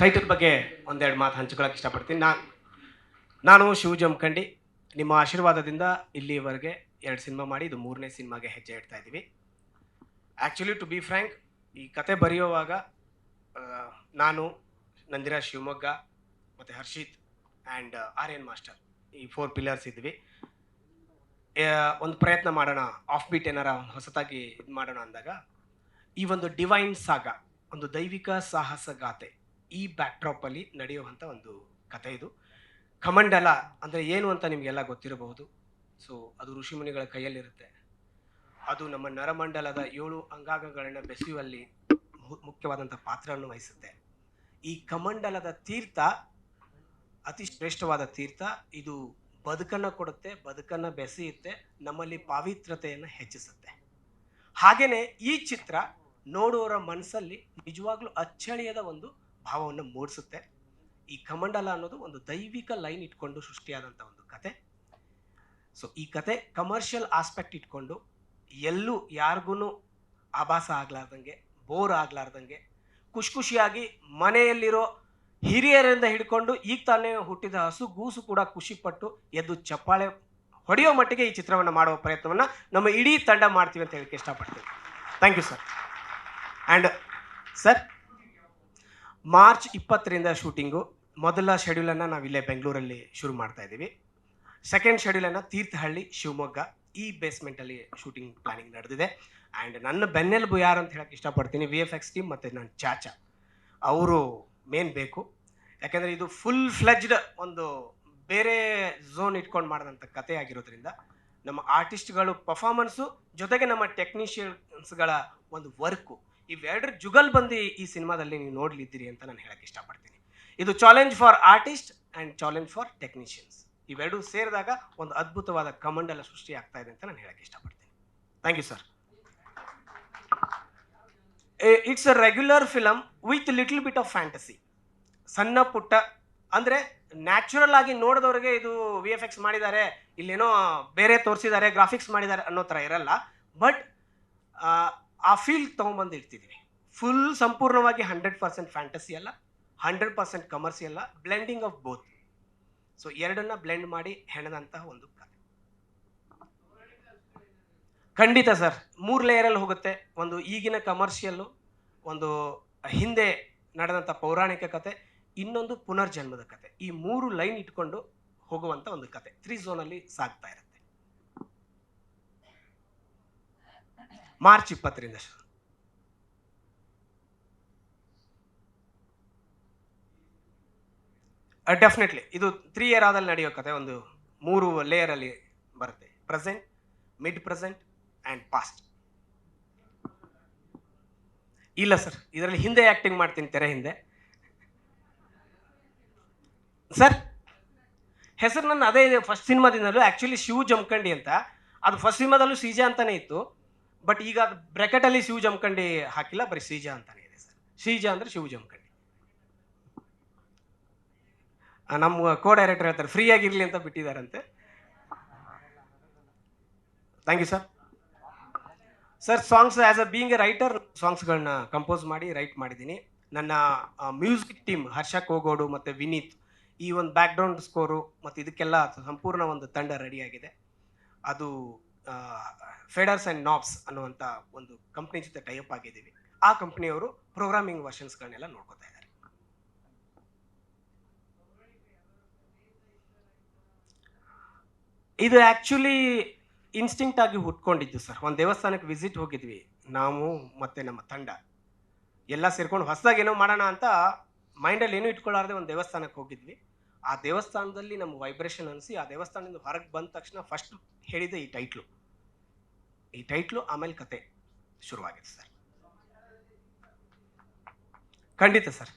Title ಬಗ್ಗೆ ಒಂದೆರಡು ಮಾತು ಹಂಚ್ಕೊಳ್ಳೋಕೆ ಇಷ್ಟಪಡ್ತೀನಿ. ನಾನು ನಾನು ಶಿವ ಜಮಖಂಡಿ. ನಿಮ್ಮ ಆಶೀರ್ವಾದದಿಂದ ಇಲ್ಲಿವರೆಗೆ ಎರಡು ಸಿನಿಮಾ ಮಾಡಿ ಇದು ಮೂರನೇ ಸಿನಿಮಾಗೆ ಹೆಜ್ಜೆ ಇಡ್ತಾ ಇದ್ದೀವಿ. ಆ್ಯಕ್ಚುಲಿ ಟು ಬಿ ಫ್ರ್ಯಾಂಕ್ ಈ ಕತೆ ಬರೆಯುವಾಗ ನಾನು, ನಂದಿರಾ ಶಿವಮೊಗ್ಗ, ಮತ್ತು ಹರ್ಷಿತ್ ಆ್ಯಂಡ್ ಆರ್ಯನ್ ಮಾಸ್ಟರ್ ಈ ಫೋರ್ ಪಿಲ್ಲರ್ಸ್ ಇದ್ವಿ. ಒಂದು ಪ್ರಯತ್ನ ಮಾಡೋಣ ಆಫ್ ಬೀಟ್ ಏನಾರ ಹೊಸತಾಗಿ ಇದು ಮಾಡೋಣ ಅಂದಾಗ, ಈ ಒಂದು ಡಿವೈನ್ ಸಾಗ ಒಂದು ದೈವಿಕ ಸಾಹಸ ಗಾಥೆ ಈ ಬ್ಯಾಕ್ಡ್ರಾಪಲ್ಲಿ ನಡೆಯುವಂಥ ಒಂದು ಕಥೆ ಇದು. ಕಮಂಡಲ ಅಂದರೆ ಏನು ಅಂತ ನಿಮಗೆಲ್ಲ ಗೊತ್ತಿರಬಹುದು. ಸೊ ಅದು ಋಷಿಮುನಿಗಳ ಕೈಯಲ್ಲಿರುತ್ತೆ. ಅದು ನಮ್ಮ ನರಮಂಡಲದ ಏಳು ಅಂಗಾಂಗಗಳನ್ನು ಬೆಸೆಯುವಲ್ಲಿ ಮುಖ್ಯವಾದಂಥ ಪಾತ್ರವನ್ನು ವಹಿಸುತ್ತೆ. ಈ ಕಮಂಡಲದ ತೀರ್ಥ, ಅತಿ ಶ್ರೇಷ್ಠವಾದ ತೀರ್ಥ, ಇದು ಬದುಕನ್ನು ಕೊಡುತ್ತೆ, ಬದುಕನ್ನು ಬೆಸೆಯುತ್ತೆ, ನಮ್ಮಲ್ಲಿ ಪಾವಿತ್ರತೆಯನ್ನು ಹೆಚ್ಚಿಸುತ್ತೆ. ಹಾಗೆಯೇ ಈ ಚಿತ್ರ ನೋಡುವವರ ಮನಸ್ಸಲ್ಲಿ ನಿಜವಾಗ್ಲೂ ಅಚ್ಚಳಿಯದ ಒಂದು ಭಾವವನ್ನು ಮೂಡಿಸುತ್ತೆ. ಈ ಕಮಂಡಲ ಅನ್ನೋದು ಒಂದು ದೈವಿಕ ಲೈನ್ ಇಟ್ಕೊಂಡು ಸೃಷ್ಟಿಯಾದಂಥ ಒಂದು ಕತೆ. ಸೊ ಈ ಕತೆ ಕಮರ್ಷಿಯಲ್ ಆಸ್ಪೆಕ್ಟ್ ಇಟ್ಕೊಂಡು ಎಲ್ಲೂ ಯಾರಿಗೂ ಆಭಾಸ ಆಗಲಾರ್ದಂಗೆ ಬೋರ್ ಆಗಲಾರ್ದಂಗೆ ಖುಷಿ ಖುಷಿಯಾಗಿ ಮನೆಯಲ್ಲಿರೋ ಹಿರಿಯರಿಂದ ಹಿಡ್ಕೊಂಡು ಈಗ ತಾನೇ ಹುಟ್ಟಿದ ಹಸು, ಗೂಸು ಕೂಡ ಖುಷಿಪಟ್ಟು ಎದ್ದು ಚಪ್ಪಾಳೆ ಹೊಡೆಯೋ ಮಟ್ಟಿಗೆ ಈ ಚಿತ್ರವನ್ನು ಮಾಡುವ ಪ್ರಯತ್ನವನ್ನು ನಮ್ಮ ಇಡೀ ತಂಡ ಮಾಡ್ತೀವಿ ಅಂತ ಹೇಳಕ್ಕೆ ಇಷ್ಟಪಡ್ತೀವಿ thank you sir and sir March ಇಪ್ಪತ್ತರಿಂದ ಶೂಟಿಂಗು. ಮೊದಲ ಶೆಡ್ಯೂಲನ್ನು ನಾವು ಇಲ್ಲೇ ಬೆಂಗಳೂರಲ್ಲಿ ಶುರು ಮಾಡ್ತಾ ಇದ್ದೀವಿ. ಸೆಕೆಂಡ್ ಶೆಡ್ಯೂಲನ್ನು ತೀರ್ಥಹಳ್ಳಿ, ಶಿವಮೊಗ್ಗ ಈ ಬೇಸ್ಮೆಂಟಲ್ಲಿ ಶೂಟಿಂಗ್ ಪ್ಲಾನಿಂಗ್ ನಡೆದಿದೆ. ಆ್ಯಂಡ್ ನನ್ನ ಬೆನ್ನೆಲುಬು ಯಾರು ಅಂತ ಹೇಳಕ್ಕೆ ಇಷ್ಟಪಡ್ತೀನಿ. ವಿ ಎಫ್ ಎಕ್ಸ್ ಟೀಮ್ ಮತ್ತು ನನ್ನ ಚಾಚಾ. ಅವರು ಮೇನ್ ಬೇಕು. ಯಾಕೆಂದರೆ ಇದು ಫುಲ್ ಫ್ಲೆಜ್ಡ್ ಒಂದು ಬೇರೆ ಝೋನ್ ಇಟ್ಕೊಂಡು ಮಾಡಿದಂಥ ಕತೆ ಆಗಿರೋದ್ರಿಂದ ನಮ್ಮ ಆರ್ಟಿಸ್ಟ್ಗಳು ಪರ್ಫಾರ್ಮೆನ್ಸು ಜೊತೆಗೆ ನಮ್ಮ ಟೆಕ್ನಿಷಿಯನ್ಸ್ಗಳ ಒಂದು ವರ್ಕು ಇವೆರಡರ ಜುಗಲ್ ಬಂದು ಈ ಸಿನಿಮಾದಲ್ಲಿ ನೀವು ನೋಡ್ಲಿದ್ದೀರಿ ಅಂತ ನಾನು ಹೇಳಕ್ಕೆ ಇಷ್ಟಪಡ್ತೀನಿ. ಇದು challenge for artist and challenge for technicians. ಇವೆರಡೂ ಸೇರಿದಾಗ ಒಂದು ಅದ್ಭುತವಾದ ಕಮಂಡಲ ಸೃಷ್ಟಿ ಆಗ್ತಾ ಇದೆ ಅಂತ ನಾನು ಹೇಳಕ್ಕೆ ಇಷ್ಟಪಡ್ತೀನಿ. Thank you, sir. It's a regular film with little bit of fantasy ಸಣ್ಣ ಪುಟ್ಟ, ಅಂದರೆ ನ್ಯಾಚುರಲ್ ಆಗಿ ನೋಡಿದವ್ರಿಗೆ ಇದು ವಿ ಎಫ್ ಎಕ್ಸ್ ಮಾಡಿದ್ದಾರೆ, ಇಲ್ಲೇನೋ ಬೇರೆ ತೋರಿಸಿದ್ದಾರೆ ಗ್ರಾಫಿಕ್ಸ್ ಮಾಡಿದ್ದಾರೆ ಅನ್ನೋ ಥರ ಇರಲ್ಲ. ಬಟ್ ಆ ಫೀಲ್ ತೊಗೊಂಬಂದು ಫುಲ್ ಸಂಪೂರ್ಣವಾಗಿ ಹಂಡ್ರೆಡ್ ಪರ್ಸೆಂಟ್ ಫ್ಯಾಂಟಸಿ ಅಲ್ಲ ಹಂಡ್ರೆಡ್ ಪರ್ಸೆಂಟ್ ಕಮರ್ಸಿ ಅಲ್ಲ ಬ್ಲೆಂಡಿಂಗ್ ಆಫ್ ಬೋತ್ ಸೊ ಎರಡನ್ನ ಬ್ಲೆಂಡ್ ಮಾಡಿ ಹೆಣದಂತಹ ಒಂದು ಕಥೆ. ಖಂಡಿತ ಸರ್ ಮೂರು ಲೇಯರಲ್ಲಿ ಹೋಗುತ್ತೆ. ಒಂದು ಈಗಿನ ಕಮರ್ಷಿಯಲ್ಲು ಒಂದು ಹಿಂದೆ ನಡೆದಂಥ ಪೌರಾಣಿಕ ಕತೆ ಇನ್ನೊಂದು ಪುನರ್ಜನ್ಮದ ಕತೆ ಈ ಮೂರು ಲೈನ್ ಇಟ್ಕೊಂಡು ಹೋಗುವಂಥ ಒಂದು ಕತೆ ತ್ರೀ ಝೋನಲ್ಲಿ ಸಾಗ್ತಾ ಇರುತ್ತೆ. ಮಾರ್ಚ್ ಇಪ್ಪತ್ತರಿಂದ ಡೆಫಿನೆಟ್ಲಿ ಇದು ತ್ರೀ ಇಯರ್ ಆದಲ್ಲಿ ನಡೆಯೋ ಕತೆ, ಒಂದು ಮೂರು ಲೇಯರಲ್ಲಿ ಬರುತ್ತೆ. Present mid present and past ಇಲ್ಲ ಸರ್ ಇದರಲ್ಲಿ ಹಿಂದೆ ಆ್ಯಕ್ಟಿಂಗ್ ಮಾಡ್ತೀನಿ, ತೆರೆ ಹಿಂದೆ. ಸರ್ ಹೆಸರು ನನ್ನ ಅದೇ ಫಸ್ಟ್ ಸಿನಿಮಾದಿಂದಲೂ ಆ್ಯಕ್ಚುಲಿ ಶಿವ್ ಜಮಖಂಡಿ ಅಂತ. ಅದು ಫಸ್ಟ್ ಸಿನಿಮಾದಲ್ಲೂ ಸೀಜಾ ಅಂತಲೇ ಇತ್ತು. ಬಟ್ ಈಗ ಬ್ರ್ಯಾಕೆಟಲ್ಲಿ ಶಿವ ಜಮಖಂಡಿ ಹಾಕಿಲ್ಲ, ಬರೀ ಶ್ರೀಜಾ ಅಂತಾನೆ ಇದೆ ಸರ್. ಶ್ರೀಜಾ ಅಂದರೆ ಶಿವ ಜಮಖಂಡಿ. ನಮ್ಮ ಕೋ ಡೈರೆಕ್ಟರ್ ಹೇಳ್ತಾರೆ ಫ್ರೀ ಆಗಿರಲಿ ಅಂತ ಬಿಟ್ಟಿದ್ದಾರಂತೆ. Thank you sir sir songs as a being a writer ಸಾಂಗ್ಸ್ಗಳನ್ನ compose ಮಾಡಿ ರೈಟ್ ಮಾಡಿದ್ದೀನಿ. ನನ್ನ ಮ್ಯೂಸಿಕ್ ಟೀಮ್ ಹರ್ಷ ಕೋಗೋಡು ಮತ್ತು ವಿನೀತ್, ಈ ಒಂದು ಬ್ಯಾಕ್ಗ್ರೌಂಡ್ ಸ್ಕೋರು ಮತ್ತು ಇದಕ್ಕೆಲ್ಲ ಸಂಪೂರ್ಣ ಒಂದು ತಂಡ ರೆಡಿಯಾಗಿದೆ ಅದು ಫೆಡರ್ಸ್ ಆ್ಯಂಡ್ ನಾಬ್ಸ್ ಅನ್ನುವಂಥ ಒಂದು ಕಂಪ್ನಿ ಜೊತೆ ಟೈಅಪ್ ಆಗಿದ್ದೀವಿ. ಆ ಕಂಪ್ನಿಯವರು ಪ್ರೋಗ್ರಾಮಿಂಗ್ ವರ್ಷನ್ಸ್ಗಳನ್ನೆಲ್ಲ ನೋಡ್ಕೋತಾ ಇದ್ದಾರೆ. ಇದು ಆ್ಯಕ್ಚುಲಿ ಇನ್ಸ್ಟಿಂಕ್ಟ್ ಆಗಿ ಹುಟ್ಕೊಂಡಿದ್ದು ಸರ್. ಒಂದು ದೇವಸ್ಥಾನಕ್ಕೆ ವಿಸಿಟ್ ಹೋಗಿದ್ವಿ. ನಾವು ಮತ್ತು ನಮ್ಮ ತಂಡ. ಎಲ್ಲ ಸೇರ್ಕೊಂಡು ಹೊಸದಾಗಿ ಏನೋ ಮಾಡೋಣ ಅಂತ ಮೈಂಡಲ್ಲಿ ಏನೂ ಇಟ್ಕೊಳ್ಳಾರ್ದೆ ಒಂದು ದೇವಸ್ಥಾನಕ್ಕೆ ಹೋಗಿದ್ವಿ. ಆ ದೇವಸ್ಥಾನದಲ್ಲಿ ನಮ್ಮ ವೈಬ್ರೇಷನ್ ಅನಿಸಿ ಆ ದೇವಸ್ಥಾನದಿಂದ ಹೊರಗೆ ಬಂದ ತಕ್ಷಣ ಫಸ್ಟ್ ಹೇಳಿದೆ ಈ ಟೈಟ್ಲು ಈ ಟೈಟ್ಲು ಆಮೇಲೆ ಕತೆ ಶುರುವಾಗಿದೆ ಸರ್. ಖಂಡಿತ ಸರ್.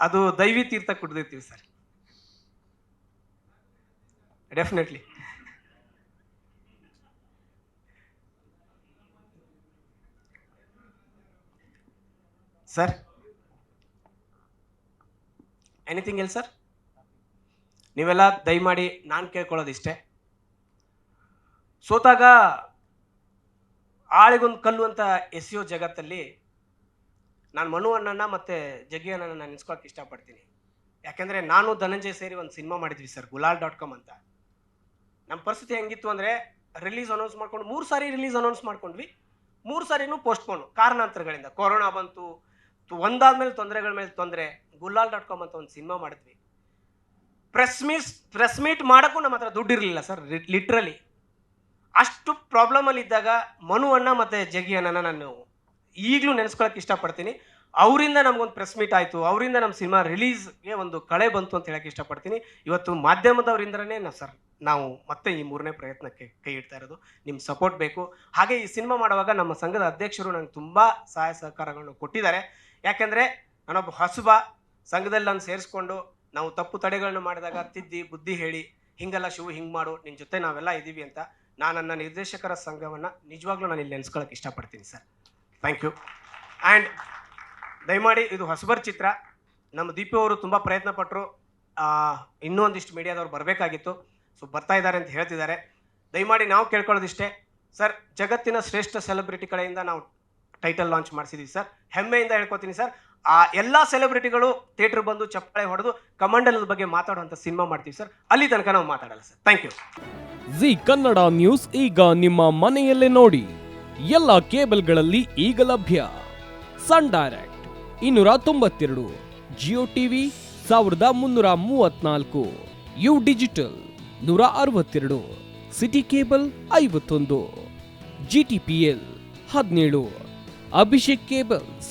ಅದು ದೈವಿ ತೀರ್ಥ ಕುಡ್ದಿರ್ತೀವಿ sir. Definitely sir. Anything else sir? ನೀವೆಲ್ಲ ದಯಮಾಡಿ ನಾನು ಕೇಳ್ಕೊಳ್ಳೋದಿಷ್ಟೇ. ಸೋತಾಗ ಆಳಿಗೊಂದು ಕಲ್ಲು ಅಂತ ಎಸೆಯೋ ಜಗತ್ತಲ್ಲಿ ನಾನು ಮನು ಅಣ್ಣನ ಮತ್ತು ಜಗ್ಗಿ ಅಣ್ಣನ ನಾನು ನೆನೆಸ್ಕೊಳಕ್ಕೆ ಇಷ್ಟಪಡ್ತೀನಿ. ಯಾಕೆಂದರೆ ನಾನು ಧನಂಜಯ್ ಸೇರಿ ಒಂದು ಸಿನಿಮಾ ಮಾಡಿದ್ವಿ ಸರ್, ಗುಲಾಲ್ ಡಾಟ್ ಕಾಮ್ ಅಂತ. ನಮ್ಮ ಪರಿಸ್ಥಿತಿ ಹೆಂಗಿತ್ತು ಅಂದರೆ ರಿಲೀಸ್ ಅನೌನ್ಸ್ ಮಾಡ್ಕೊಂಡು ಮೂರು ಸಾರಿ ರಿಲೀಸ್ ಅನೌನ್ಸ್ ಮಾಡ್ಕೊಂಡ್ವಿ. ಮೂರು ಸಾರಿನೂ ಪೋಸ್ಟ್ಪೋನು ಕಾರಣಾಂತರಗಳಿಂದ. ಕೊರೋನಾ ಬಂತು ಒಂದಾದ ಮೇಲೆ ತೊಂದರೆಗಳ ಮೇಲೆ ತೊಂದರೆ, ಗುಲಾಲ್ ಡಾಟ್ ಕಾಮ್ ಅಂತ ಒಂದು ಸಿನಿಮಾ ಮಾಡಿದ್ವಿ. ಪ್ರೆಸ್ ಮೀಟ್ ಪ್ರೆಸ್ ಮೀಟ್ ಮಾಡೋಕ್ಕೂ ನಮ್ಮ ಹತ್ರ ದುಡ್ಡಿರಲಿಲ್ಲ ಸರ್ ಲಿಟ್ರಲಿ ಅಷ್ಟು ಪ್ರಾಬ್ಲಮಲ್ಲಿ ಇದ್ದಾಗ ಮನುವನ್ನ ಮತ್ತು ಅಣ್ಣನ ನಾನು ಈಗಲೂ ನೆನೆಸ್ಕೊಳಕ್ಕೆ ಇಷ್ಟಪಡ್ತೀನಿ. ಅವರಿಂದ ನಮಗೊಂದು ಪ್ರೆಸ್ ಮೀಟ್ ಆಯಿತು. ಅವರಿಂದ ನಮ್ಮ ಸಿನಿಮಾ ರಿಲೀಸ್ಗೆ ಒಂದು ಕಳೆ ಬಂತು ಅಂತ ಹೇಳಕ್ಕೆ ಇಷ್ಟಪಡ್ತೀನಿ. ಇವತ್ತು ಮಾಧ್ಯಮದವರಿಂದನೇ ನಾವು ಸರ್ ನಾವು ಮತ್ತೆ ಈ ಮೂರನೇ ಪ್ರಯತ್ನಕ್ಕೆ ಕೈ ಇಡ್ತಾ ಇರೋದು. ನಿಮ್ಮ ಸಪೋರ್ಟ್ ಬೇಕು. ಹಾಗೆ ಈ ಸಿನಿಮಾ ಮಾಡುವಾಗ ನಮ್ಮ ಸಂಘದ ಅಧ್ಯಕ್ಷರು ನನಗೆ ತುಂಬ ಸಹಾಯ ಸಹಕಾರಗಳನ್ನು ಕೊಟ್ಟಿದ್ದಾರೆ. ಯಾಕೆಂದರೆ ನಾನೊಬ್ಬ ಹಸುಬ, ಸಂಘದಲ್ಲಿ ನಾನು ಸೇರಿಸ್ಕೊಂಡು ನಾವು ತಪ್ಪು ತಡೆಗಳನ್ನು ಮಾಡಿದಾಗ ತಿದ್ದಿ, ಬುದ್ಧಿ ಹೇಳಿ, ಹಿಂಗಲ್ಲ ಶಿವು ಹಿಂಗೆ ಮಾಡು ನಿನ್ನ ಜೊತೆ ನಾವೆಲ್ಲ ಇದ್ದೀವಿ ಅಂತ ನಾನು ನನ್ನ ನಿರ್ದೇಶಕರ ಸಂಘವನ್ನು ನಿಜವಾಗ್ಲೂ ನಾನು ಇಲ್ಲಿ ನೆನೆಸ್ಕೊಳ್ಳೋಕೆ ಇಷ್ಟಪಡ್ತೀನಿ, ಸರ್. ಥ್ಯಾಂಕ್ ಯು ಆ್ಯಂಡ್ ದಯಮಾಡಿ ಇದು ಹೊಸಬರ್ ಚಿತ್ರ. ನಮ್ಮ ದೀಪಿ ಅವರು ತುಂಬ ಪ್ರಯತ್ನ ಪಟ್ಟರು ಇನ್ನೂ ಒಂದಿಷ್ಟು ಮೀಡಿಯಾದವ್ರು ಬರಬೇಕಾಗಿತ್ತು. ಸೊ ಬರ್ತಾ ಇದ್ದಾರೆ ಅಂತ ಹೇಳ್ತಿದ್ದಾರೆ. ದಯಮಾಡಿ ನಾವು ಕೇಳ್ಕೊಳ್ಳೋದಿಷ್ಟೇ. ಸರ್, ಜಗತ್ತಿನ ಶ್ರೇಷ್ಠ ಸೆಲೆಬ್ರಿಟಿ ಕಡೆಯಿಂದ ನಾವು ಟೈಟಲ್ ಲಾಂಚ್ ಮಾಡಿಸಿದ್ದೀವಿ ಸರ್. ಹೆಮ್ಮೆಯಿಂದ ಹೇಳ್ಕೊತೀನಿ, ಸರ್. ಆ ಎಲ್ಲ ಸೆಲೆಬ್ರಿಟಿಗಳು ಥಿಯೇಟರ್ ಬಂದು ಚಪ್ಪಾಳೆ ಹೊಡೆದು ಕಮಂಡಲದ ಬಗ್ಗೆ ಮಾತಾಡುವಂಥ ಸಿನಿಮಾ ಮಾಡ್ತೀವಿ ಸರ್ ಅಲ್ಲಿ ತನಕ ನಾವು ಮಾತಾಡಲ್ಲ sir thank you Zee Kannada news ಈಗ ನಿಮ್ಮ ಮನೆಯಲ್ಲೇ ನೋಡಿ. ಎಲ್ಲ ಕೇಬಲ್ಗಳಲ್ಲಿ ಈಗ ಲಭ್ಯ. ಸನ್ ಡೈರೆಕ್ಟ್ ಇನ್ನೂರ ತೊಂಬತ್ತೆರಡು ಜಿಯೋ ಟಿವಿ ಸಾವಿರದ ಮುನ್ನೂರ ಮೂವತ್ನಾಲ್ಕು ಯು ಡಿಜಿಟಲ್ ನೂರ ಅರವತ್ತೆರಡು ಸಿಟಿ ಕೇಬಲ್ ಐವತ್ತೊಂದು ಜಿ ಟಿ ಪಿ ಎಲ್ ಹದಿನೇಳು ಅಭಿಷೇಕ್ ಕೇಬಲ್ಸ್